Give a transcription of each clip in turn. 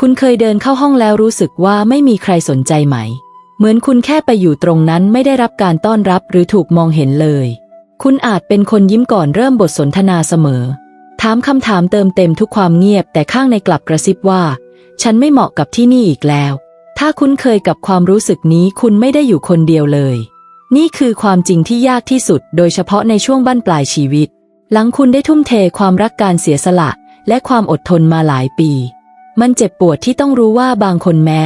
คุณเคยเดินเข้าห้องแล้วรู้สึกว่าไม่มีใครสนใจไหม เหมือนคุณแค่ไปอยู่ตรงนั้นไม่ได้รับการต้อนรับหรือถูกมองเห็นเลย คุณอาจเป็นคนยิ้มก่อนเริ่มบทสนทนาเสมอ ถามคำถามเติมเต็มทุกความเงียบ แต่ข้างในกลับกระซิบว่า ฉันไม่เหมาะกับที่นี่อีกแล้ว ถ้าคุ้นเคยกับความรู้สึกนี้คุณไม่ได้อยู่คนเดียวเลย นี่คือความจริงที่ยากที่สุด โดยเฉพาะในช่วงบั้นปลายชีวิต หลังคุณได้ทุ่มเทความรักการเสียสละ และความอดทนมาหลายปี มันเจ็บปวดที่ต้องรู้ว่าบางคนแม่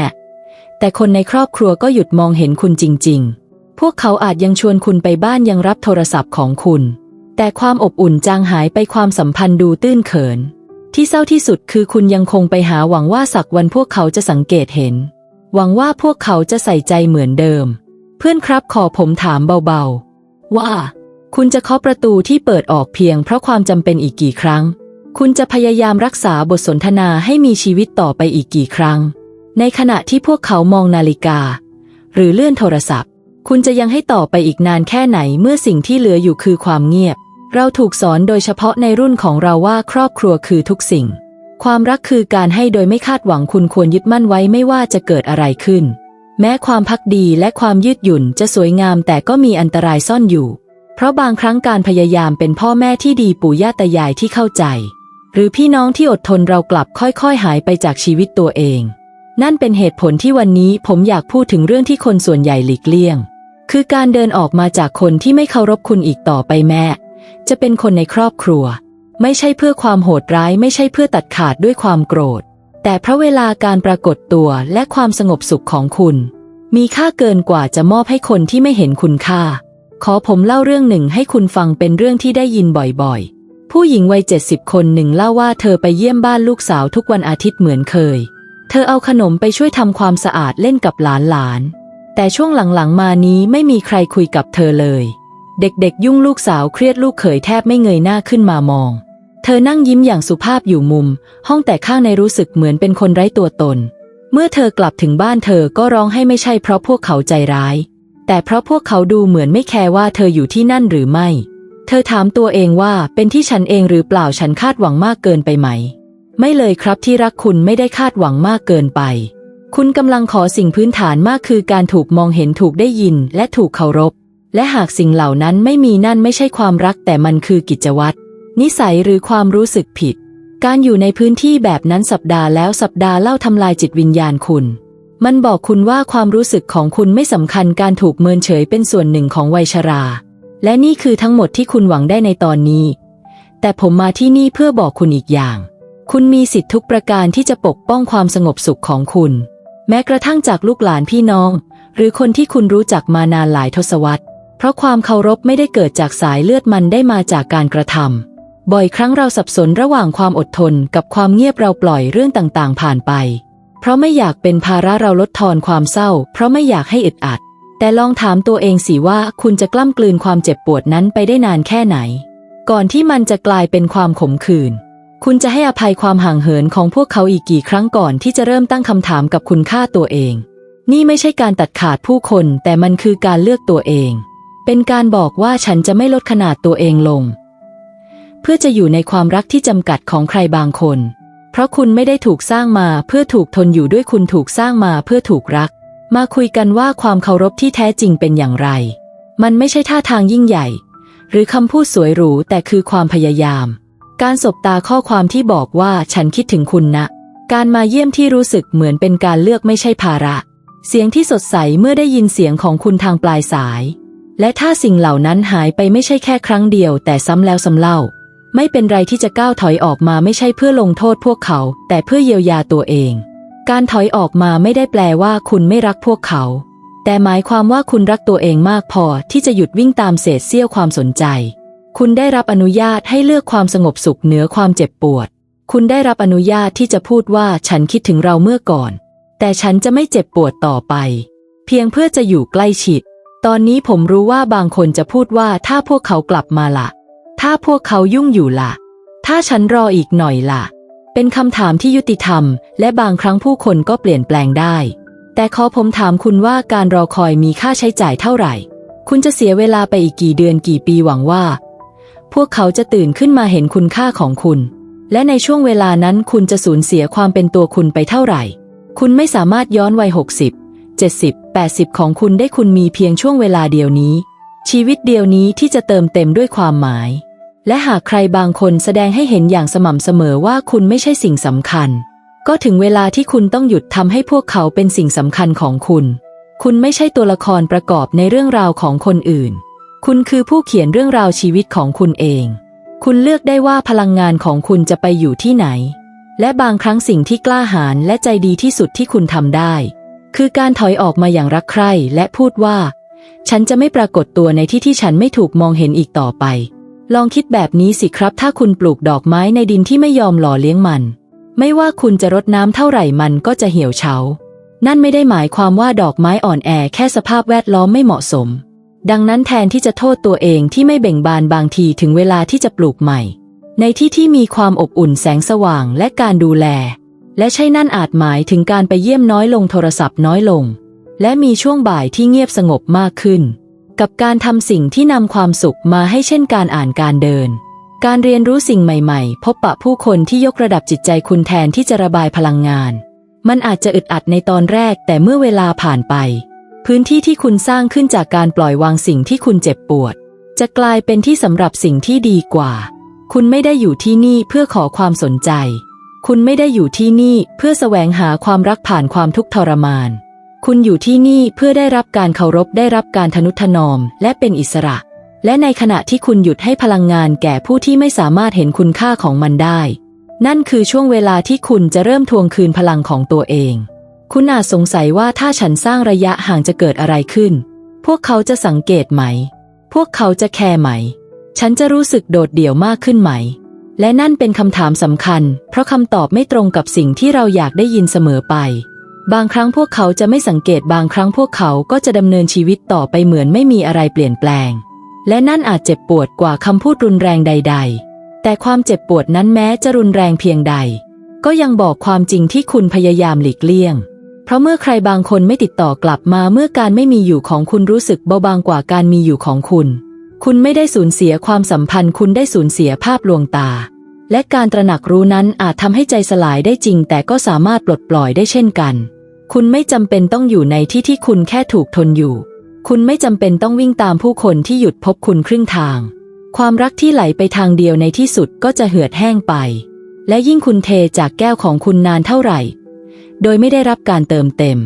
แต่คนในครอบครัวก็หยุดมองเห็นคุณจริง ๆ พวกเขาอาจยังชวนคุณไปบ้านยังรับโทรศัพท์ของคุณ แต่ความอบอุ่นจางหายไปความสัมพันธ์ดูตื้นเขิน ที่เศร้าที่สุดคือคุณยังคงไปหาหวังว่าสักวันพวกเขาจะสังเกตเห็น หวังว่าพวกเขาจะใส่ใจเหมือนเดิม เพื่อนครับขอผมถามเบาๆ ว่า คุณจะเคาะประตูที่เปิดออกเพียงเพราะความจำเป็นอีกกี่ครั้ง คุณจะพยายามรักษาบทสนทนาให้มีชีวิตต่อไปอีกกี่ครั้ง ในขณะที่พวกเขามองนาฬิกา หรือเลื่อนโทรศัพท์ คุณจะยังให้ต่อไปอีกนานแค่ไหนเมื่อสิ่งที่เหลืออยู่คือความเงียบ เราถูกสอนโดยเฉพาะในรุ่นของเราว่าครอบครัวคือทุกสิ่ง ความรักคือการให้โดยไม่คาดหวังคุณควรยึดมั่นไว้ไม่ว่าจะเกิดอะไรขึ้น แม้ความพักดีและความยืดหยุ่นจะสวยงามแต่ก็มีอันตรายซ่อนอยู่ เพราะบางครั้งการพยายามเป็นพ่อแม่ที่ดีปู่ย่าตายายที่เข้าใจ หรือพี่น้องที่อดทนเรากลับค่อยๆ หายไปจากชีวิตตัวเอง นั่นเป็นเหตุผลที่วันนี้ผมอยากพูดถึงเรื่องที่คนส่วนใหญ่หลีกเลี่ยง คือการเดินออกมาจากคนที่ไม่เคารพคุณอีกต่อไปแม่จะเป็นคนในครอบครัว ไม่ใช่เพื่อความโหดร้าย ไม่ใช่เพื่อตัดขาดด้วยความโกรธ แต่เพราะเวลาการปรากฏตัวและความสงบสุขของคุณ มีค่าเกินกว่าจะมอบให้คนที่ไม่เห็นคุณค่า ขอผมเล่าเรื่องหนึ่งให้คุณฟังเป็นเรื่องที่ได้ยินบ่อยๆ ผู้หญิงวัยเจ็ดสิบคนหนึ่งเล่าว่าเธอไปเยี่ยมบ้านลูกสาวทุกวันอาทิตย์เหมือนเคย เธอเอาขนมไปช่วยทำความสะอาดเล่นกับหลานๆแต่ช่วงหลังๆ มานี้ไม่มีใครคุยกับเธอเลย เด็กๆ ยุ่งลูกสาวเครียดลูกเขยแทบไม่เงยหน้าขึ้นมามอง เธอนั่งยิ้มอย่างสุภาพอยู่มุม ห้องแต่ข้างในรู้สึกเหมือนเป็นคนไร้ตัวตน เมื่อเธอกลับถึงบ้านเธอก็ร้องให้ไม่ใช่เพราะพวกเขาใจร้าย แต่เพราะพวกเขาดูเหมือนไม่แคร์ว่าเธออยู่ที่นั่นหรือไม่ เธอถามตัวเองว่าเป็นที่ฉันเองหรือเปล่าฉันคาดหวังมากเกินไปไหม ไม่เลยครับที่รักคุณไม่ได้คาดหวังมากเกินไป คุณกำลังขอสิ่งพื้นฐานมากคือการถูกมองเห็นถูกได้ยิน และถูกเคารพ และหากสิ่งเหล่านั้นไม่มีนั่นไม่ใช่ความรักแต่มันคือกิจวัตรนิสัยหรือความรู้สึกผิด การอยู่ในพื้นที่แบบนั้นสัปดาห์แล้วสัปดาห์เล่าทำลายจิตวิญญาณคุณมันบอกคุณว่าความรู้สึกของคุณไม่สำคัญการถูกเมินเฉยเป็นส่วนหนึ่งของวัยชรา และนี่คือทั้งหมดที่คุณหวังได้ในตอนนี้ แต่ผมมาที่นี่เพื่อบอกคุณอีกอย่าง คุณมีสิทธิทุกประการที่จะปกป้องความสงบสุขของคุณ แม้กระทั่งจากลูกหลานพี่น้อง หรือคนที่คุณรู้จักมานานหลายทศวรรษ เพราะความเคารพไม่ได้เกิดจากสายเลือดมันได้มาจากการกระทำบ่อยครั้งเราสับสนระหว่างความอดทนกับความเงียบเราปล่อยเรื่องต่างๆ ผ่านไป เพราะไม่อยากเป็นภาระเราลดทอนความเศร้า เพราะไม่อยากให้อึดอัด แต่ลองถามตัวเองสิว่าคุณจะกล้ำกลืนความเจ็บปวดนั้นไปได้นานแค่ไหน ก่อนที่มันจะกลายเป็นความขมขื่นคุณจะให้อภัยความห่างเหินของพวกเขาอีกกี่ครั้งก่อนที่จะเริ่มตั้งคำถามกับคุณค่าตัวเอง นี่ไม่ใช่การตัดขาดผู้คน แต่มันคือการเลือกตัวเอง เป็นการบอกว่าฉันจะไม่ลดขนาดตัวเองลง เพื่อจะอยู่ในความรักที่จำกัดของใครบางคน เพราะคุณไม่ได้ถูกสร้างมาเพื่อถูกทนอยู่ด้วยคุณถูกสร้างมาเพื่อถูกรัก มาคุยกันว่าความเคารพที่แท้จริงเป็นอย่างไร มันไม่ใช่ท่าทางยิ่งใหญ่ หรือคำพูดสวยหรูแต่คือความพยายาม การสบตาข้อความที่บอกว่าฉันคิดถึงคุณนะ การมาเยี่ยมที่รู้สึกเหมือนเป็นการเลือกไม่ใช่ภาระ เสียงที่สดใสเมื่อได้ยินเสียงของคุณทางปลายสาย และถ้าสิ่งเหล่านั้นหายไปไม่ใช่แค่ครั้งเดียว แต่ซ้ำแล้วซ้ำเล่า ไม่เป็นไรที่จะก้าวถอยออกมาไม่ใช่เพื่อลงโทษพวกเขา แต่เพื่อเยียวยาตัวเอง การถอยออกมาไม่ได้แปลว่าคุณไม่รักพวกเขา แต่หมายความว่าคุณรักตัวเองมากพอที่จะหยุดวิ่งตามเศษเสี้ยวความสนใจ คุณได้รับอนุญาตให้เลือกความสงบสุขเหนือความเจ็บปวด คุณได้รับอนุญาตที่จะพูดว่าฉันคิดถึงเราเมื่อก่อน แต่ฉันจะไม่เจ็บปวดต่อไป เพียงเพื่อจะอยู่ใกล้ชิด ตอนนี้ผมรู้ว่าบางคนจะพูดว่าถ้าพวกเขากลับมาละ่ะ ถ้าพวกเขายุ่งอยู่ละ่ะ ถ้าฉันรออีกหน่อยล่ะ เป็นคำถามที่ยุติธรรม และบางครั้งผู้คนก็เปลี่ยนแปลงได้ แต่ขอผมถามคุณว่าการรอคอยมีค่าใช้จ่ายเท่าไหร่ คุณจะเสียเวลาไปอีกกี่เดือนกี่ปีหวังว่า พวกเขาจะตื่นขึ้นมาเห็นคุณค่าของคุณ และในช่วงเวลานั้นคุณจะสูญเสียความเป็นตัวคุณไปเท่าไหร่ คุณไม่สามารถย้อนวัย60 70 80 ของคุณได้คุณมีเพียงช่วงเวลาเดียวนี้ ชีวิตเดียวนี้ที่จะเติมเต็มด้วยความหมาย และหากใครบางคนแสดงให้เห็นอย่างสม่ำเสมอว่าคุณไม่ใช่สิ่งสำคัญ ก็ถึงเวลาที่คุณต้องหยุดทำให้พวกเขาเป็นสิ่งสำคัญของคุณ คุณไม่ใช่ตัวละครประกอบในเรื่องราวของคนอื่น คุณคือผู้เขียนเรื่องราวชีวิตของคุณเอง คุณเลือกได้ว่าพลังงานของคุณจะไปอยู่ที่ไหน และบางครั้งสิ่งที่กล้าหาญและใจดีที่สุดที่คุณทำได้ คือการถอยออกมาอย่างรักใคร่และพูดว่า ฉันจะไม่ปรากฏตัวในที่ที่ฉันไม่ถูกมองเห็นอีกต่อไป ลองคิดแบบนี้สิครับ ถ้าคุณปลูกดอกไม้ในดินที่ไม่ยอมหล่อเลี้ยงมัน ไม่ว่าคุณจะรดน้ำเท่าไหร่มันก็จะเหี่ยวเฉา นั่นไม่ได้หมายความว่าดอกไม้อ่อนแอแค่สภาพแวดล้อมไม่เหมาะสม ดังนั้นแทนที่จะโทษตัวเองที่ไม่เบ่งบานบางทีถึงเวลาที่จะปลูกใหม่ ในที่ที่มีความอบอุ่นแสงสว่างและการดูแล และใช่นั่นอาจหมายถึงการไปเยี่ยมน้อยลงโทรศัพท์น้อยลง และมีช่วงบ่ายที่เงียบสงบมากขึ้น กับการทำสิ่งที่นำความสุขมาให้เช่นการอ่านการเดิน การเรียนรู้สิ่งใหม่ๆ พบปะผู้คนที่ยกระดับจิตใจคุณแทนที่จะระบายพลังงาน มันอาจจะอึดอัดในตอนแรกแต่เมื่อเวลาผ่านไป พื้นที่ที่คุณสร้างขึ้นจากการปล่อยวางสิ่งที่คุณเจ็บปวด จะกลายเป็นที่สำหรับสิ่งที่ดีกว่า คุณไม่ได้อยู่ที่นี่เพื่อขอความสนใจ คุณไม่ได้อยู่ที่นี่เพื่อแสวงหาความรักผ่านความทุกข์ทรมาน คุณอยู่ที่นี่เพื่อได้รับการเคารพได้รับการทนุถนอม และเป็นอิสระ และในขณะที่คุณหยุดให้พลังงานแก่ผู้ที่ไม่สามารถเห็นคุณค่าของมันได้ นั่นคือช่วงเวลาที่คุณจะเริ่มทวงคืนพลังของตัวเอง คุณอาจสงสัยว่าถ้าฉันสร้างระยะห่างจะเกิดอะไรขึ้น พวกเขาจะสังเกตไหม พวกเขาจะแคร์ไหม ฉันจะรู้สึกโดดเดี่ยวมากขึ้นไหม และนั่นเป็นคำถามสำคัญ เพราะคำตอบไม่ตรงกับสิ่งที่เราอยากได้ยินเสมอไป บางครั้งพวกเขาจะไม่สังเกตบางครั้งพวกเขาก็จะดำเนินชีวิตต่อไปเหมือนไม่มีอะไรเปลี่ยนแปลง และนั่นอาจเจ็บปวดกว่าคำพูดรุนแรงใด ๆ แต่ความเจ็บปวดนั้นแม้จะรุนแรงเพียงใด ก็ยังบอกความจริงที่คุณพยายามหลีกเลี่ยง เพราะเมื่อใครบางคนไม่ติดต่อกลับมาเมื่อการไม่มีอยู่ของคุณรู้สึกเบาบางกว่าการมีอยู่ของคุณ คุณไม่ได้สูญเสียความสัมพันธ์คุณได้สูญเสียภาพลวงตา และการตระหนักรู้นั้นอาจทำให้ใจสลายได้จริง แต่ก็สามารถปลดปล่อยได้เช่นกัน คุณไม่จำเป็นต้องอยู่ในที่ที่คุณแค่ถูกทนอยู่ คุณไม่จำเป็นต้องวิ่งตามผู้คนที่หยุดพบคุณครึ่งทาง ความรักที่ไหลไปทางเดียวในที่สุดก็จะเหือดแห้งไป และยิ่งคุณเทจากแก้วของคุณนานเท่าไหร่ โดยไม่ได้รับการเติมเต็ม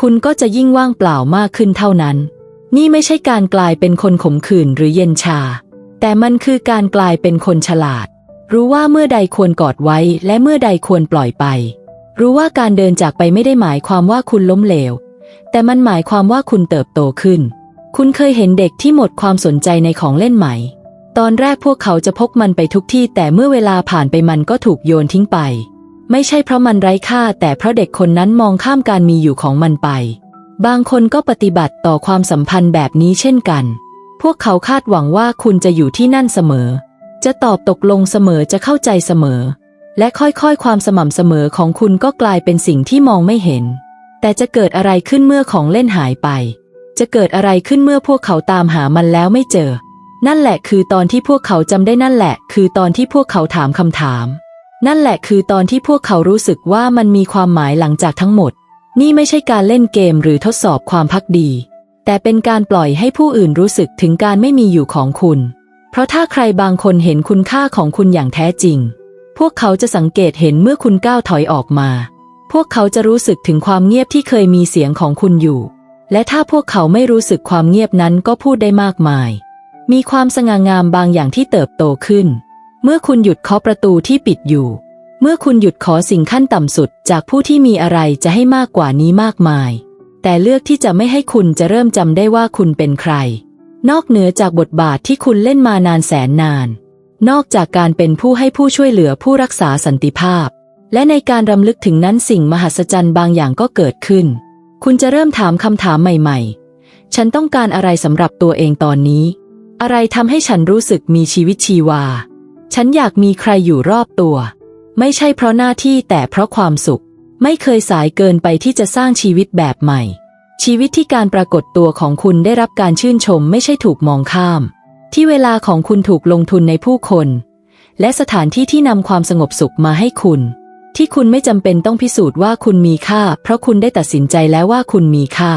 คุณก็จะยิ่งว่างเปล่ามากขึ้นเท่านั้น นี่ไม่ใช่การกลายเป็นคนขมขื่นหรือเย็นชา แต่มันคือการกลายเป็นคนฉลาด รู้ว่าเมื่อใดควรกอดไว้และเมื่อใดควรปล่อยไป รู้ว่าการเดินจากไปไม่ได้หมายความว่าคุณล้มเหลว แต่มันหมายความว่าคุณเติบโตขึ้น คุณเคยเห็นเด็กที่หมดความสนใจในของเล่นไหม่ ตอนแรกพวกเขาจะพกมันไปทุกที่ แต่เมื่อเวลาผ่านไปมันก็ถูกโยนทิ้งไป ไม่ใช่เพราะมันไร้ค่า แต่เพราะเด็กคนนั้นมองข้ามการมีอยู่ของมันไป บางคนก็ปฏิบัติต่อความสัมพันธ์แบบนี้เช่นกัน พวกเขาคาดหวังว่าคุณจะอยู่ที่นั่นเสมอ จะตอบตกลงเสมอจะเข้าใจเสมอ และค่อยๆ ความสม่ำเสมอของคุณก็กลายเป็นสิ่งที่มองไม่เห็น แต่จะเกิดอะไรขึ้นเมื่อของเล่นหายไป จะเกิดอะไรขึ้นเมื่อพวกเขาตามหามันแล้วไม่เจอ นั่นแหละคือตอนที่พวกเขาจำได้นั่นแหละ คือตอนที่พวกเขาถามคำถาม นั่นแหละคือตอนที่พวกเขารู้สึกว่ามันมีความหมายหลังจากทั้งหมด นี่ไม่ใช่การเล่นเกมหรือทดสอบความพักดี แต่เป็นการปล่อยให้ผู้อื่นรู้สึกถึงการไม่มีอยู่ของคุณ เพราะถ้าใครบางคนเห็นคุณค่าของคุณอย่างแท้จริง พวกเขาจะสังเกตเห็นเมื่อคุณก้าวถอยออกมา พวกเขาจะรู้สึกถึงความเงียบที่เคยมีเสียงของคุณอยู่ และถ้าพวกเขาไม่รู้สึกความเงียบนั้นก็พูดได้มากมาย มีความสง่างามบางอย่างที่เติบโตขึ้น เมื่อคุณหยุดเคาะประตูที่ปิดอยู่ เมื่อคุณหยุดขอสิ่งขั้นต่ำสุด จากผู้ที่มีอะไรจะให้มากกว่านี้มากมาย แต่เลือกที่จะไม่ให้คุณจะเริ่มจำได้ว่าคุณเป็นใคร นอกเหนือจากบทบาทที่คุณเล่นมานานแสนนาน นอกจากการเป็นผู้ให้ผู้ช่วยเหลือผู้รักษาสันติภาพ และในการรำลึกถึงนั้นสิ่งมหัศจรรย์บางอย่างก็เกิดขึ้น คุณจะเริ่มถามคำถามใหม่ๆ ฉันต้องการอะไรสำหรับตัวเองตอนนี้ อะไรทำให้ฉันรู้สึกมีชีวิตชีวา ฉันอยากมีใครอยู่รอบตัว ไม่ใช่เพราะหน้าที่แต่เพราะความสุข ไม่เคยสายเกินไปที่จะสร้างชีวิตแบบใหม่ ชีวิตที่การปรากฏตัวของคุณได้รับการชื่นชมไม่ใช่ถูกมองข้าม ที่เวลาของคุณถูกลงทุนในผู้คน และสถานที่ที่นำความสงบสุขมาให้คุณ ที่คุณไม่จำเป็นต้องพิสูจน์ว่าคุณมีค่า เพราะคุณได้ตัดสินใจแล้วว่าคุณมีค่า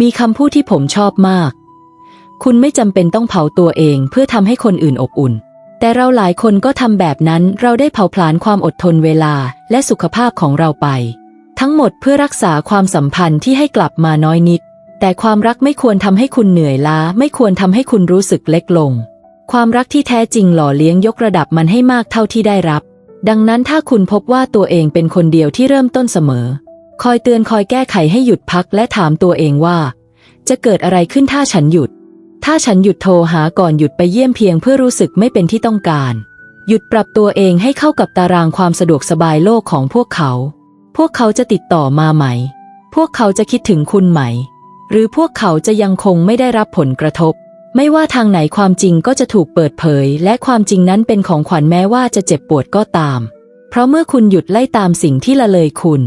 มีคำพูดที่ผมชอบมาก คุณไม่จำเป็นต้องเผาตัวเองเพื่อทำให้คนอื่นอบอุ่น แต่เราหลายคนก็ทำแบบนั้นเราได้เผาผลาญความอดทนเวลาและสุขภาพของเราไป ทั้งหมดเพื่อรักษาความสัมพันธ์ที่ให้กลับมาน้อยนิด แต่ความรักไม่ควรทำให้คุณเหนื่อยล้า ไม่ควรทำให้คุณรู้สึกเล็กลง ความรักที่แท้จริงหล่อเลี้ยงยกระดับมันให้มากเท่าที่ได้รับ ดังนั้นถ้าคุณพบว่าตัวเองเป็นคนเดียวที่เริ่มต้นเสมอ คอยเตือนคอยแก้ไขให้หยุดพักและถามตัวเองว่า จะเกิดอะไรขึ้นถ้าฉันหยุด ถ้าฉันหยุดโทรหาก่อนหยุดไปเยี่ยมเพียงเพื่อรู้สึกไม่เป็นที่ต้องการ หยุดปรับตัวเองให้เข้ากับตารางความสะดวกสบายโลกของพวกเขา พวกเขาจะติดต่อมาไหม พวกเขาจะคิดถึงคุณไหม หรือพวกเขาจะยังคงไม่ได้รับผลกระทบ ไม่ว่าทางไหนความจริงก็จะถูกเปิดเผย และความจริงนั้นเป็นของขวัญแม้ว่าจะเจ็บปวดก็ตาม เพราะเมื่อคุณหยุดไล่ตามสิ่งที่ละเลยคุณ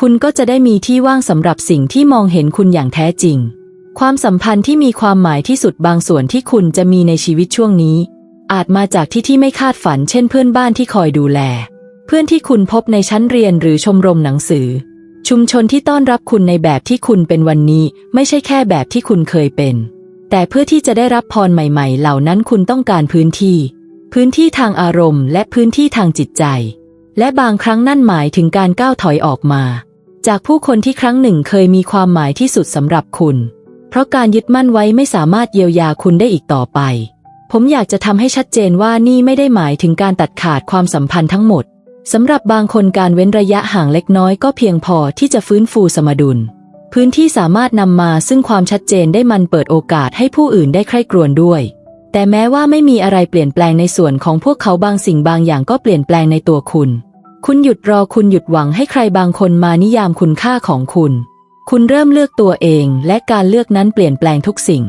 คุณก็จะได้มีที่ว่างสำหรับสิ่งที่มองเห็นคุณอย่างแท้จริง ความสัมพันธ์ที่มีความหมายที่สุดบางส่วนที่คุณจะมีในชีวิตช่วงนี้ อาจมาจากที่ที่ไม่คาดฝัน เช่นเพื่อนบ้านที่คอยดูแล เพื่อนที่คุณพบในชั้นเรียนหรือชมรมหนังสือ ชุมชนที่ต้อนรับคุณในแบบที่คุณเป็นวันนี้ ไม่ใช่แค่แบบที่คุณเคยเป็น แต่เพื่อที่จะได้รับพรใหม่ ๆ เหล่านั้นคุณต้องการพื้นที่ พื้นที่ทางอารมณ์ และพื้นที่ทางจิตใจ และบางครั้งนั่นหมายถึงการก้าวถอยออกมา จากผู้คนที่ครั้งหนึ่งเคยมีความหมายที่สุดสำหรับคุณ เพราะการยึดมั่นไว้ไม่สามารถเยียวยาคุณได้อีกต่อไป ผมอยากจะทำให้ชัดเจนว่านี่ไม่ได้หมายถึงการตัดขาดความสัมพันธ์ทั้งหมด สำหรับบางคนการเว้นระยะห่างเล็กน้อยก็เพียงพอที่จะฟื้นฟูสมดุล พื้นที่สามารถนำมาซึ่งความชัดเจนได้มันเปิดโอกาสให้ผู้อื่นได้ใคร่ครวญด้วย แต่แม้ว่าไม่มีอะไรเปลี่ยนแปลงในส่วนของพวกเขาบางสิ่งบางอย่างก็เปลี่ยนแปลงในตัวคุณ คุณหยุดรอคุณหยุดหวังให้ใครบางคนมานิยามคุณค่าของคุณ คุณเริ่มเลือกตัวเอง และการเลือกนั้นเปลี่ยนแปลงทุกสิ่ง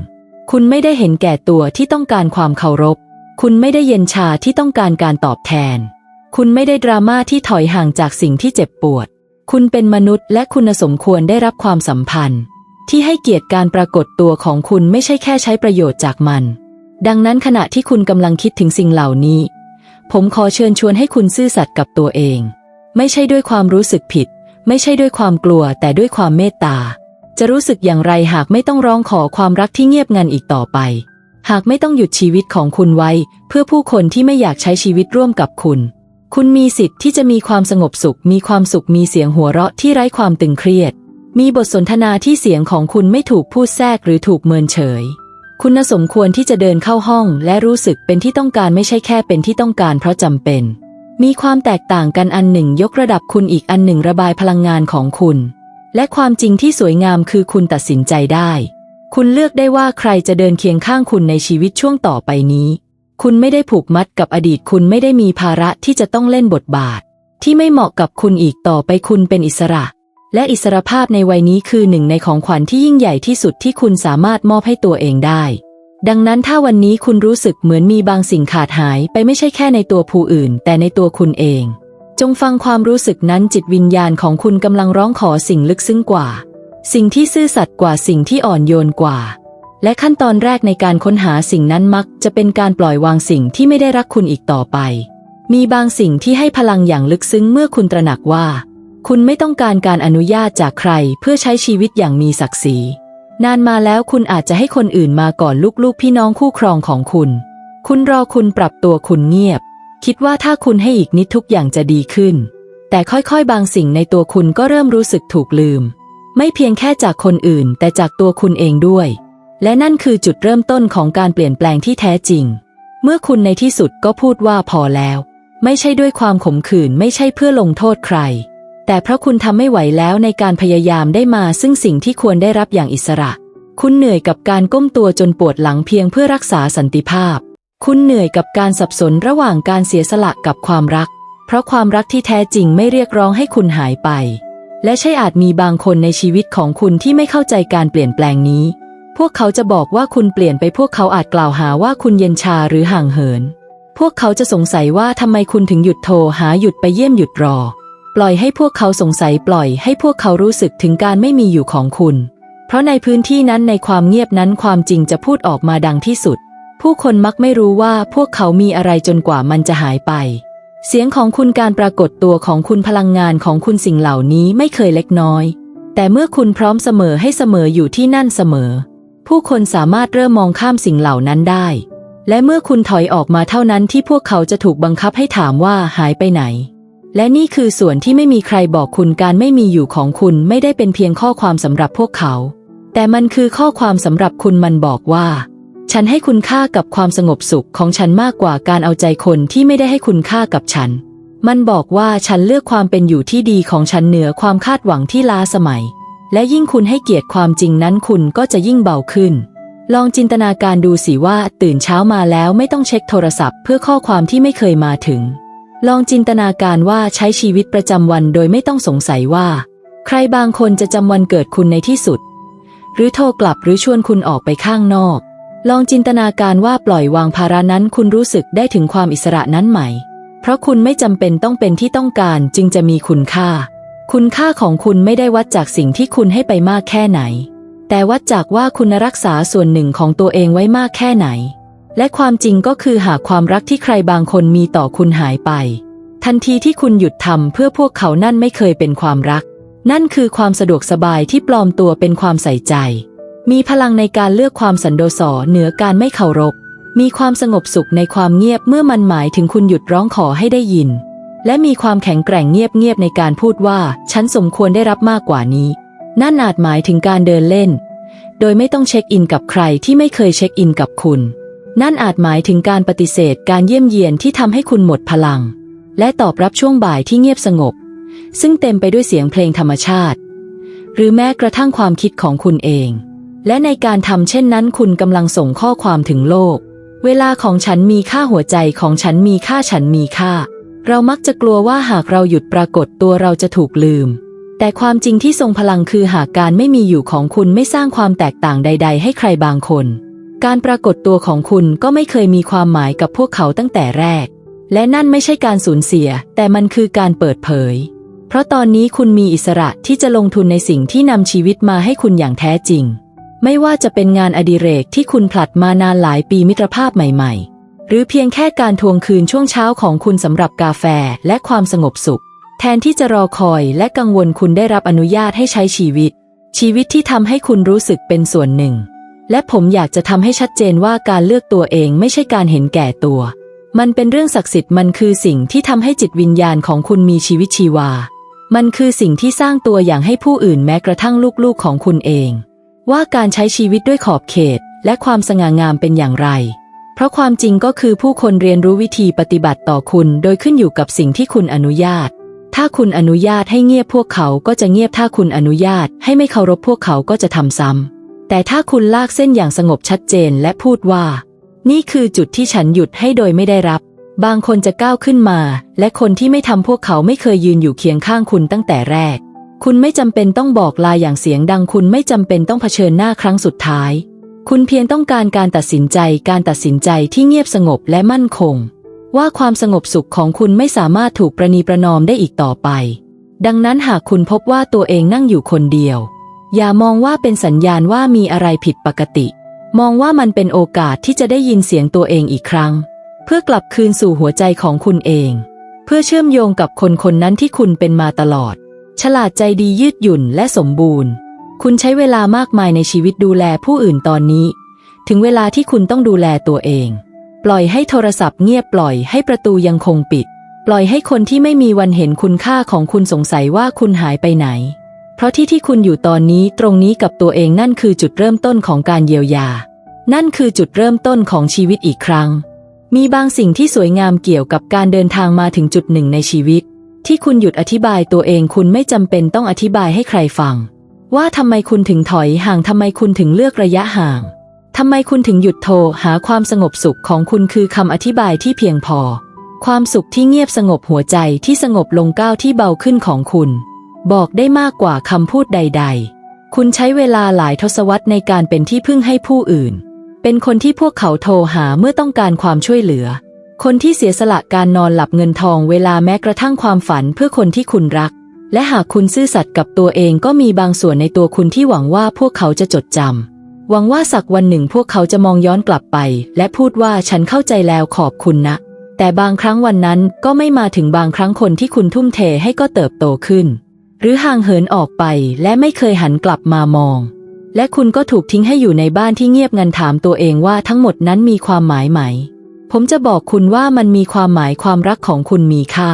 คุณไม่ได้เห็นแก่ตัวที่ต้องการความเคารพ คุณไม่ได้เย็นชาที่ต้องการการตอบแทน คุณไม่ได้ดราม่าที่ถอยห่างจากสิ่งที่เจ็บปวด คุณเป็นมนุษย์และคุณสมควรได้รับความสัมพันธ์ ที่ให้เกียรติการปรากฏตัวของคุณไม่ใช่แค่ใช้ประโยชน์จากมัน ดังนั้นขณะที่คุณกำลังคิดถึงสิ่งเหล่านี้ ผมขอเชิญชวนให้คุณซื่อสัตย์กับตัวเอง ไม่ใช่ด้วยความรู้สึกผิด ไม่ใช่ด้วยความกลัวแต่ด้วยความเมตตา จะรู้สึกอย่างไรหากไม่ต้องร้องขอความรักที่เงียบงันอีกต่อไป หากไม่ต้องหยุดชีวิตของคุณไว้ เพื่อผู้คนที่ไม่อยากใช้ชีวิตร่วมกับคุณ คุณมีสิทธิ์ที่จะมีความสงบสุข มีความสุข มีเสียงหัวเราะที่ไร้ความตึงเครียด มีบทสนทนาที่เสียงของคุณไม่ถูกพูดแทรกหรือถูกเมินเฉย คุณสมควรที่จะเดินเข้าห้องและรู้สึกเป็นที่ต้องการไม่ใช่แค่เป็นที่ต้องการเพราะจำเป็น มีความแตกต่างกันอันหนึ่งยกระดับคุณอีกอันหนึ่งระบายพลังงานของคุณ และความจริงที่สวยงามคือคุณตัดสินใจได้ คุณเลือกได้ว่าใครจะเดินเคียงข้างคุณในชีวิตช่วงต่อไปนี้ คุณไม่ได้ผูกมัดกับอดีตคุณไม่ได้มีภาระที่จะต้องเล่นบทบาท ที่ไม่เหมาะกับคุณอีกต่อไปคุณเป็นอิสระ และอิสรภาพในวัยนี้คือหนึ่งในของขวัญที่ยิ่งใหญ่ที่สุดที่คุณสามารถมอบให้ตัวเองได้ ดังนั้นถ้าวันนี้คุณรู้สึกเหมือนมีบางสิ่งขาดหายไปไม่ใช่แค่ในตัวผู้อื่น แต่ในตัวคุณเอง จงฟังความรู้สึกนั้นจิตวิญญาณของคุณกำลังร้องขอสิ่งลึกซึ้งกว่า สิ่งที่ซื่อสัตย์กว่าสิ่งที่อ่อนโยนกว่า และขั้นตอนแรกในการค้นหาสิ่งนั้นมัก จะเป็นการปล่อยวางสิ่งที่ไม่ได้รักคุณอีกต่อไป มีบางสิ่งที่ให้พลังอย่างลึกซึ้งเมื่อคุณตระหนักว่า คุณไม่ต้องการการอนุญาตจากใครเพื่อใช้ชีวิตอย่างมีศักดิ์ศรี นานมาแล้วคุณอาจจะให้คนอื่นมาก่อนลูกๆ พี่น้องคู่ครองของคุณ คุณรอคุณปรับตัวคุณเงียบ คิดว่าถ้าคุณให้อีกนิดทุกอย่างจะดีขึ้น แต่ค่อยๆ บางสิ่งในตัวคุณก็เริ่มรู้สึกถูกลืม ไม่เพียงแค่จากคนอื่น แต่จากตัวคุณเองด้วย และนั่นคือจุดเริ่มต้นของการเปลี่ยนแปลงที่แท้จริง เมื่อคุณในที่สุดก็พูดว่าพอแล้ว ไม่ใช่ด้วยความขมขื่นไม่ใช่เพื่อลงโทษใคร แต่เพราะคุณทำไม่ไหวแล้วในการพยายามได้มาซึ่งสิ่งที่ควรได้รับอย่างอิสระ คุณเหนื่อยกับการก้มตัวจนปวดหลังเพียงเพื่อรักษาสันติภาพ คุณเหนื่อยกับการสับสนระหว่างการเสียสละกับความรัก เพราะความรักที่แท้จริงไม่เรียกร้องให้คุณหายไป และใช่อาจมีบางคนในชีวิตของคุณที่ไม่เข้าใจการเปลี่ยนแปลงนี้ พวกเขาจะบอกว่าคุณเปลี่ยนไปพวกเขาอาจกล่าวหาว่าคุณเย็นชาหรือห่างเหิน พวกเขาจะสงสัยว่าทำไมคุณถึงหยุดโทรหาหยุดไปเยี่ยมหยุดรอ ปล่อยให้พวกเขาสงสัยปล่อยให้พวกเขารู้สึกถึงการไม่มีอยู่ของคุณ เพราะในพื้นที่นั้นในความเงียบนั้นความจริงจะพูดออกมาดังที่สุด ผู้คนมักไม่รู้ว่าพวกเขามีอะไรจนกว่ามันจะหายไป เสียงของคุณการปรากฏตัวของคุณพลังงานของคุณสิ่งเหล่านี้ไม่เคยเล็กน้อย แต่เมื่อคุณพร้อมเสมอให้เสมออยู่ที่นั่นเสมอ ผู้คนสามารถเริ่มมองข้ามสิ่งเหล่านั้นได้ และเมื่อคุณถอยออกมาเท่านั้นที่พวกเขาจะถูกบังคับให้ถามว่าหายไปไหน และนี่คือส่วนที่ไม่มีใครบอกคุณการไม่มีอยู่ของคุณไม่ได้เป็นเพียงข้อความสำหรับพวกเขา แต่มันคือข้อความสำหรับคุณมันบอกว่า ฉันให้คุณค่ากับความสงบสุขของฉันมากกว่าการเอาใจคนที่ไม่ได้ให้คุณค่ากับฉัน มันบอกว่าฉันเลือกความเป็นอยู่ที่ดีของฉันเหนือความคาดหวังที่ล้าสมัย และยิ่งคุณให้เกียรติความจริงนั้นคุณก็จะยิ่งเบาขึ้น ลองจินตนาการดูสิว่าตื่นเช้ามาแล้วไม่ต้องเช็คโทรศัพท์ เพื่อข้อความที่ไม่เคยมาถึง ลองจินตนาการว่าใช้ชีวิตประจำวันโดยไม่ต้องสงสัยว่า ใครบางคนจะจำวันเกิดคุณในที่สุด หรือโทรกลับหรือชวนคุณออกไปข้างนอก ลองจินตนาการว่าปล่อยวางภาระนั้นคุณรู้สึกได้ถึงความอิสระนั้นไหม เพราะคุณไม่จำเป็นต้องเป็นที่ต้องการจึงจะมีคุณค่า คุณค่าของคุณไม่ได้วัดจากสิ่งที่คุณให้ไปมากแค่ไหน แต่วัดจากว่าคุณรักษาส่วนหนึ่งของตัวเองไว้มากแค่ไหน และความจริงก็คือหากความรักที่ใครบางคนมีต่อคุณหายไป ทันทีที่คุณหยุดทำเพื่อพวกเขานั่นไม่เคยเป็นความรัก นั่นคือความสะดวกสบายที่ปลอมตัวเป็นความใส่ใจ มีพลังในการเลือกความสันโดษเหนือการไม่เคารพ มีความสงบสุขในความเงียบเมื่อมันหมายถึงคุณหยุดร้องขอให้ได้ยิน และมีความแข็งแกร่งเงียบๆในการพูดว่า ฉันสมควรได้รับมากกว่านี้ นั่นอาจหมายถึงการเดินเล่น โดยไม่ต้องเช็คอินกับใครที่ไม่เคยเช็คอินกับคุณ นั่นอาจหมายถึงการปฏิเสธการเยี่ยมเยียนที่ทำให้คุณหมดพลัง และตอบรับช่วงบ่ายที่เงียบสงบ ซึ่งเต็มไปด้วยเสียงเพลงธรรมชาติ หรือแม้กระทั่งความคิดของคุณเอง และในการทำเช่นนั้นคุณกำลังส่งข้อความถึงโลก เวลาของฉันมีค่าหัวใจของฉันมีค่าฉันมีค่า เรามักจะกลัวว่าหากเราหยุดปรากฏตัวเราจะถูกลืม แต่ความจริงที่ทรงพลังคือหากการไม่มีอยู่ของคุณไม่สร้างความแตกต่างใด ๆ ให้ใครบางคน การปรากฏตัวของคุณก็ไม่เคยมีความหมายกับพวกเขาตั้งแต่แรก และนั่นไม่ใช่การสูญเสีย แต่มันคือการเปิดเผย เพราะตอนนี้คุณมีอิสระที่จะลงทุนในสิ่งที่นำชีวิตมาให้คุณอย่างแท้จริง ไม่ว่าจะเป็นงานอดิเรกที่คุณผลัดมานานหลายปีมิตรภาพใหม่ ๆ หรือเพียงแค่การทวงคืนช่วงเช้าของคุณสำหรับกาแฟและความสงบสุข แทนที่จะรอคอยและกังวลคุณได้รับอนุญาตให้ใช้ชีวิต ชีวิตที่ทำให้คุณรู้สึกเป็นส่วนหนึ่ง และผมอยากจะทำให้ชัดเจนว่าการเลือกตัวเองไม่ใช่การเห็นแก่ตัว มันเป็นเรื่องศักดิ์สิทธิ์มันคือสิ่งที่ทำให้จิตวิญญาณของคุณมีชีวิตชีวา มันคือสิ่งที่สร้างตัวอย่างให้ผู้อื่นแม้กระทั่งลูกๆของคุณเอง ว่าการใช้ชีวิตด้วยขอบเขต และความสง่างามเป็นอย่างไร เพราะความจริงก็คือผู้คนเรียนรู้วิธีปฏิบัติต่อคุณ โดยขึ้นอยู่กับสิ่งที่คุณอนุญาต ถ้าคุณอนุญาตให้เงียบพวกเขาก็จะเงียบถ้าคุณอนุญาต ให้ไม่เคารพพวกเขาก็จะทำซ้ำแต่ถ้าคุณลากเส้นอย่างสงบชัดเจนและพูดว่า นี่คือจุดที่ฉันหยุดให้โดยไม่ได้รับ บางคนจะก้าวขึ้นมา และคนที่ไม่ทำพวกเขาไม่เคยยืนอยู่เคียงข้างคุณตั้งแต่แรก คุณไม่จำเป็นต้องบอกลาอย่างเสียงดัง คุณไม่จำเป็นต้องเผชิญหน้าครั้งสุดท้าย คุณเพียงต้องการการตัดสินใจการตัดสินใจที่เงียบสงบและมั่นคง ว่าความสงบสุขของคุณไม่สามารถถูกประนีประนอมได้อีกต่อไป ดังนั้นหากคุณพบว่าตัวเองนั่งอยู่คนเดียว อย่ามองว่าเป็นสัญญาณว่ามีอะไรผิดปกติ มองว่ามันเป็นโอกาสที่จะได้ยินเสียงตัวเองอีกครั้ง เพื่อกลับคืนสู่หัวใจของคุณเอง เพื่อเชื่อมโยงกับคนคนนั้นที่คุณเป็นมาตลอด ฉลาดใจดียืดหยุ่นและสมบูรณ์ คุณใช้เวลามากมายในชีวิตดูแลผู้อื่นตอนนี้ ถึงเวลาที่คุณต้องดูแลตัวเอง ปล่อยให้โทรศัพท์เงียบปล่อยให้ประตูยังคงปิด ปล่อยให้คนที่ไม่มีวันเห็นคุณค่าของคุณสงสัยว่าคุณหายไปไหน เพราะที่ที่คุณอยู่ตอนนี้ตรงนี้กับตัวเองนั่นคือจุดเริ่มต้นของการเยียวยา นั่นคือจุดเริ่มต้นของชีวิตอีกครั้ง มีบางสิ่งที่สวยงามเกี่ยวกับการเดินทางมาถึงจุดหนึ่งในชีวิต ที่คุณหยุดอธิบายตัวเองคุณไม่จำเป็นต้องอธิบายให้ใครฟัง ว่าทำไมคุณถึงถอยห่างทำไมคุณถึงเลือกระยะห่างทำไมคุณถึงหยุดโทรหาความสงบสุขของคุณคือคำอธิบายที่เพียงพอ ความสุขที่เงียบสงบหัวใจที่สงบลงก้าวที่เบาขึ้นของคุณ บอกได้มากกว่าคำพูดใด ๆ คุณใช้เวลาหลายทศวรรษในการเป็นที่พึ่งให้ผู้อื่น เป็นคนที่พวกเขาโทรหาเมื่อต้องการความช่วยเหลือ คนที่เสียสละการนอนหลับเงินทองเวลาแม้กระทั่งความฝันเพื่อคนที่คุณรัก และหากคุณซื่อสัตย์กับตัวเองก็มีบางส่วนในตัวคุณที่หวังว่าพวกเขาจะจดจำหวังว่าสักวันหนึ่งพวกเขาจะมองย้อนกลับไป และพูดว่าฉันเข้าใจแล้วขอบคุณนะ แต่บางครั้งวันนั้นก็ไม่มาถึงบางครั้งคนที่คุณทุ่มเทให้ก็เติบโตขึ้น หรือห่างเหินออกไปและไม่เคยหันกลับมามอง และคุณก็ถูกทิ้งให้อยู่ในบ้านที่เงียบงันถามตัวเองว่าทั้งหมดนั้นมีความหมายไหม ผมจะบอกคุณว่ามันมีความหมายความรักของคุณมีค่า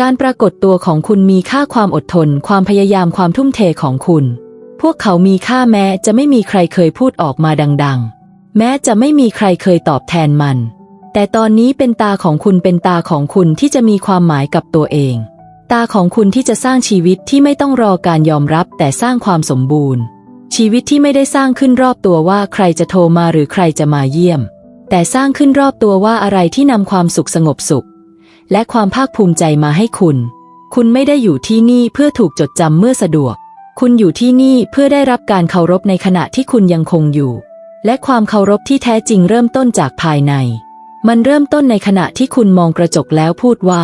การปรากฏตัวของคุณมีค่าความอดทน ความพยายามความทุ่มเทของคุณ พวกเขามีค่าแม้จะไม่มีใครเคยพูดออกมาดัง ๆ แม้จะไม่มีใครเคยตอบแทนมัน แต่ตอนนี้เป็นตาของคุณเป็นตาของคุณที่จะมีความหมายกับตัวเอง ตาของคุณที่จะสร้างชีวิตที่ไม่ต้องรอการยอมรับ แต่สร้างความสมบูรณ์ ชีวิตที่ไม่ได้สร้างขึ้นรอบตัวว่าใครจะโทรมาหรือใครจะมาเยี่ยม แต่สร้างขึ้นรอบตัวว่าอะไรที่นำความสุขสงบสุข และความภาคภูมิใจมาให้คุณ คุณไม่ได้อยู่ที่นี่เพื่อถูกจดจำเมื่อสะดวก คุณอยู่ที่นี่เพื่อได้รับการเคารพในขณะที่คุณยังคงอยู่ และความเคารพที่แท้จริงเริ่มต้นจากภายใน มันเริ่มต้นในขณะที่คุณมองกระจกแล้วพูดว่า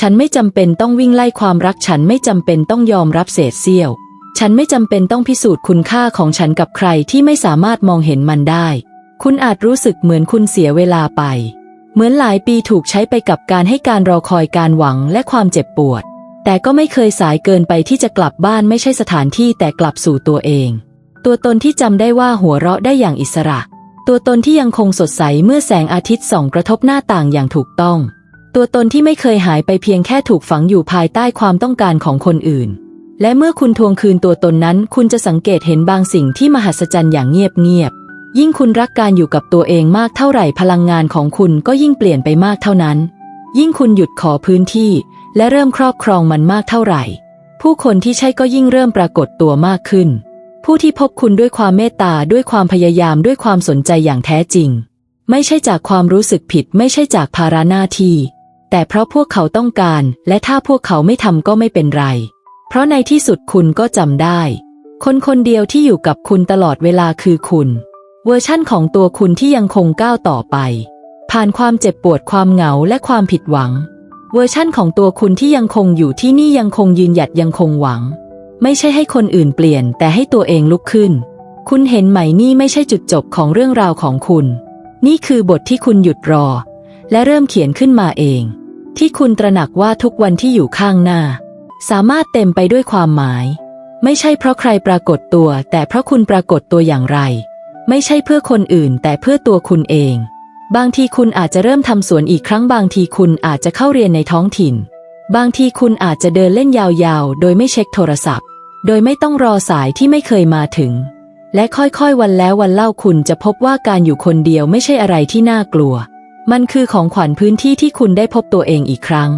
ฉันไม่จำเป็นต้องวิ่งไล่ความรัก ฉันไม่จำเป็นต้องยอมรับเศษเสี้ยว ฉันไม่จำเป็นต้องพิสูจน์คุณค่าของฉันกับใครที่ไม่สามารถมองเห็นมันได้ คุณอาจรู้สึกเหมือนคุณเสียเวลาไป เหมือนหลายปีถูกใช้ไปกับการให้การรอคอยการหวังและความเจ็บปวด แต่ก็ไม่เคยสายเกินไปที่จะกลับบ้านไม่ใช่สถานที่แต่กลับสู่ตัวเอง ตัวตนที่จำได้ว่าหัวเราะได้อย่างอิสระ ตัวตนที่ยังคงสดใสเมื่อแสงอาทิตย์ส่องกระทบหน้าต่างอย่างถูกต้อง ตัวตนที่ไม่เคยหายไปเพียงแค่ถูกฝังอยู่ภายใต้ความต้องการของคนอื่น และเมื่อคุณทวงคืนตัวตนนั้น คุณจะสังเกตเห็นบางสิ่งที่มหัศจรรย์อย่างเงียบๆ ยิ่งคุณรักการอยู่กับตัวเองมากเท่าไหร่พลังงานของคุณก็ยิ่งเปลี่ยนไปมากเท่านั้น ยิ่งคุณหยุดขอพื้นที่ และเริ่มครอบครองมันมากเท่าไหร่ ผู้คนที่ใช่ก็ยิ่งเริ่มปรากฏตัวมากขึ้น ผู้ที่พบคุณด้วยความเมตตาด้วยความพยายามด้วยความสนใจอย่างแท้จริง ไม่ใช่จากความรู้สึกผิด ไม่ใช่จากภาระหน้าที่ แต่เพราะพวกเขาต้องการ และถ้าพวกเขาไม่ทำก็ไม่เป็นไร เพราะในที่สุดคุณก็จำได้ คนคนเดียวที่อยู่กับคุณตลอดเวลาคือคุณ เวอร์ชั่นของตัวคุณที่ยังคงก้าวต่อไป ผ่านความเจ็บปวดความเหงาและความผิดหวัง เวอร์ชั่นของตัวคุณที่ยังคงอยู่ที่นี่ยังคงยืนหยัดยังคงหวัง ไม่ใช่ให้คนอื่นเปลี่ยน แต่ให้ตัวเองลุกขึ้น คุณเห็นไหมนี่ไม่ใช่จุดจบของเรื่องราวของคุณ นี่คือบทที่คุณหยุดรอ และเริ่มเขียนขึ้นมาเอง ที่คุณตระหนักว่าทุกวันที่อยู่ข้างหน้า สามารถเต็มไปด้วยความหมาย ไม่ใช่เพราะใครปรากฏตัว แต่เพราะคุณปรากฏตัวอย่างไร ไม่ใช่เพื่อคนอื่นแต่เพื่อตัวคุณเอง บางทีคุณอาจจะเริ่มทำสวนอีกครั้งบางทีคุณอาจจะเข้าเรียนในท้องถิ่น บางทีคุณอาจจะเดินเล่นยาวๆ โดยไม่เช็คโทรศัพท์ โดยไม่ต้องรอสายที่ไม่เคยมาถึง และค่อยๆวันแล้ววันเล่าคุณจะพบว่าการอยู่คนเดียวไม่ใช่อะไรที่น่ากลัว มันคือของขวัญพื้นที่ที่คุณได้พบตัวเองอีกครั้ง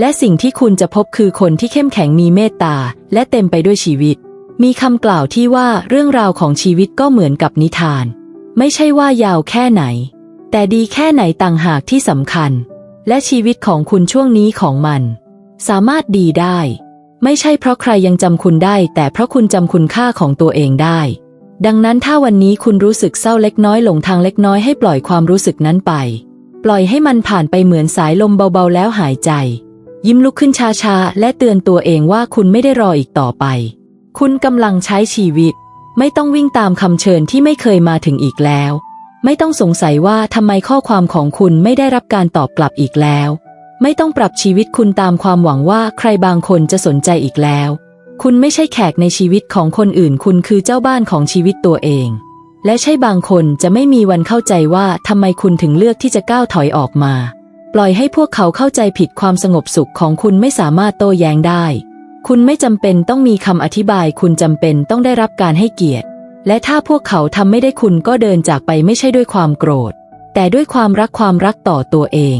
และสิ่งที่คุณจะพบคือคนที่เข้มแข็งมีเมตตาและเต็มไปด้วยชีวิต มีคำกล่าวที่ว่าเรื่องราวของชีวิตก็เหมือนกับนิทาน ไม่ใช่ว่ายาวแค่ไหน แต่ดีแค่ไหนต่างหากที่สำคัญ และชีวิตของคุณช่วงนี้ของมัน สามารถดีได้ ไม่ใช่เพราะใครยังจำคุณได้ แต่เพราะคุณจำคุณค่าของตัวเองได้ ดังนั้นถ้าวันนี้คุณรู้สึกเศร้าเล็กน้อยหลงทางเล็กน้อยให้ปล่อยความรู้สึกนั้นไป ปล่อยให้มันผ่านไปเหมือนสายลมเบาๆแล้วหายใจ ยิ้มลุกขึ้นช้าๆและเตือนตัวเองว่าคุณไม่ได้รออีกต่อไป คุณกำลังใช้ชีวิต ไม่ต้องวิ่งตามคำเชิญที่ไม่เคยมาถึงอีกแล้ว ไม่ต้องสงสัยว่าทำไมข้อความของคุณไม่ได้รับการตอบกลับอีกแล้ว ไม่ต้องปรับชีวิตคุณตามความหวังว่าใครบางคนจะสนใจอีกแล้ว คุณไม่ใช่แขกในชีวิตของคนอื่น คุณคือเจ้าบ้านของชีวิตตัวเอง และใช่บางคนจะไม่มีวันเข้าใจว่าทำไมคุณถึงเลือกที่จะก้าวถอยออกมา ปล่อยให้พวกเขาเข้าใจผิดความสงบสุขของคุณไม่สามารถโต้แย้งได้ คุณไม่จำเป็นต้องมีคำอธิบาย คุณจำเป็นต้องได้รับการให้เกียรติ และถ้าพวกเขาทำไม่ได้คุณก็เดินจากไปไม่ใช่ด้วยความโกรธ แต่ด้วยความรักความรักต่อตัวเอง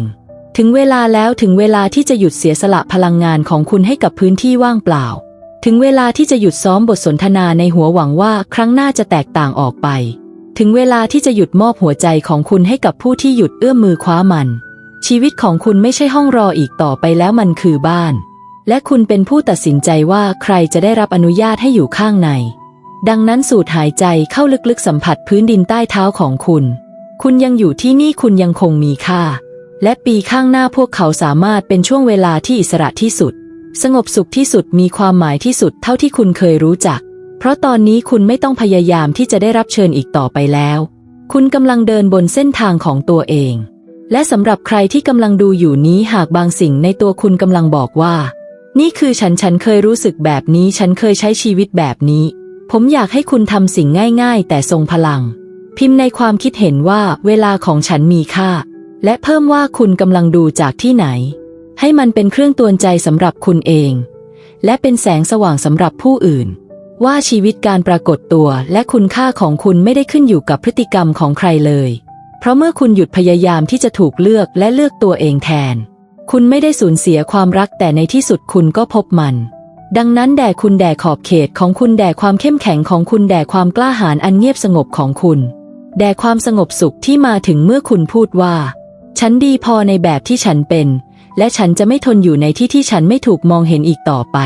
ถึงเวลาแล้วถึงเวลาที่จะหยุดเสียสละพลังงานของคุณให้กับพื้นที่ว่างเปล่า ถึงเวลาที่จะหยุดซ้อมบทสนทนาในหัวหวังว่าครั้งหน้าจะแตกต่างออกไป ถึงเวลาที่จะหยุดมอบหัวใจของคุณให้กับผู้ที่หยุดเอื้อมมือคว้ามัน ชีวิตของคุณไม่ใช่ห้องรออีกต่อไปแล้วมันคือบ้าน และคุณเป็นผู้ตัดสินใจว่าใครจะได้รับอนุญาตให้อยู่ข้างใน ดังนั้นสูดหายใจเข้าลึกๆสัมผัสพื้นดินใต้เท้าของคุณ คุณยังอยู่ที่นี่คุณยังคงมีค่า และปีข้างหน้าพวกเขาสามารถเป็นช่วงเวลาที่อิสระที่สุด สงบสุขที่สุดมีความหมายที่สุดเท่าที่คุณเคยรู้จัก เพราะตอนนี้คุณไม่ต้องพยายามที่จะได้รับเชิญอีกต่อไปแล้ว คุณกำลังเดินบนเส้นทางของตัวเอง และสำหรับใครที่กำลังดูอยู่นี้หากบางสิ่งในตัวคุณกำลังบอกว่า นี่คือฉันฉันเคยรู้สึกแบบนี้ฉันเคยใช้ชีวิตแบบนี้ ผมอยากให้คุณทำสิ่งง่าย ๆ แต่ทรงพลัง พิมพ์ในความคิดเห็นว่าเวลาของฉันมีค่า และเพิ่มว่าคุณกำลังดูจากที่ไหน ให้มันเป็นเครื่องตวนใจสำหรับคุณเอง และเป็นแสงสว่างสำหรับผู้อื่น ว่าชีวิตการปรากฏตัวและคุณค่าของคุณไม่ได้ขึ้นอยู่กับพฤติกรรมของใครเลย เพราะเมื่อคุณหยุดพยายามที่จะถูกเลือกและเลือกตัวเองแทน คุณไม่ได้สูญเสียความรักแต่ในที่สุดคุณก็พบมัน ดังนั้นแด่คุณแด่ขอบเขตของคุณแด่ความเข้มแข็งของคุณแด่ความกล้าหาญอันเงียบสงบของคุณ แด่ความสงบสุขที่มาถึงเมื่อคุณพูดว่า ฉันดีพอในแบบที่ฉันเป็น และฉันจะไม่ทนอยู่ในที่ที่ฉันไม่ถูกมองเห็นอีกต่อไป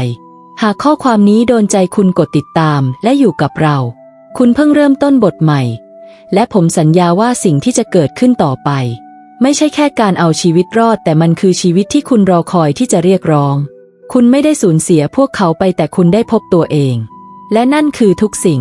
หากข้อความนี้โดนใจคุณกดติดตามและอยู่กับเรา คุณเพิ่งเริ่มต้นบทใหม่ และผมสัญญาว่าสิ่งที่จะเกิดขึ้นต่อไป ไม่ใช่แค่การเอาชีวิตรอด แต่มันคือชีวิตที่คุณรอคอยที่จะเรียกร้อง คุณไม่ได้สูญเสียพวกเขาไปแต่คุณได้พบตัวเอง และนั่นคือทุกสิ่ง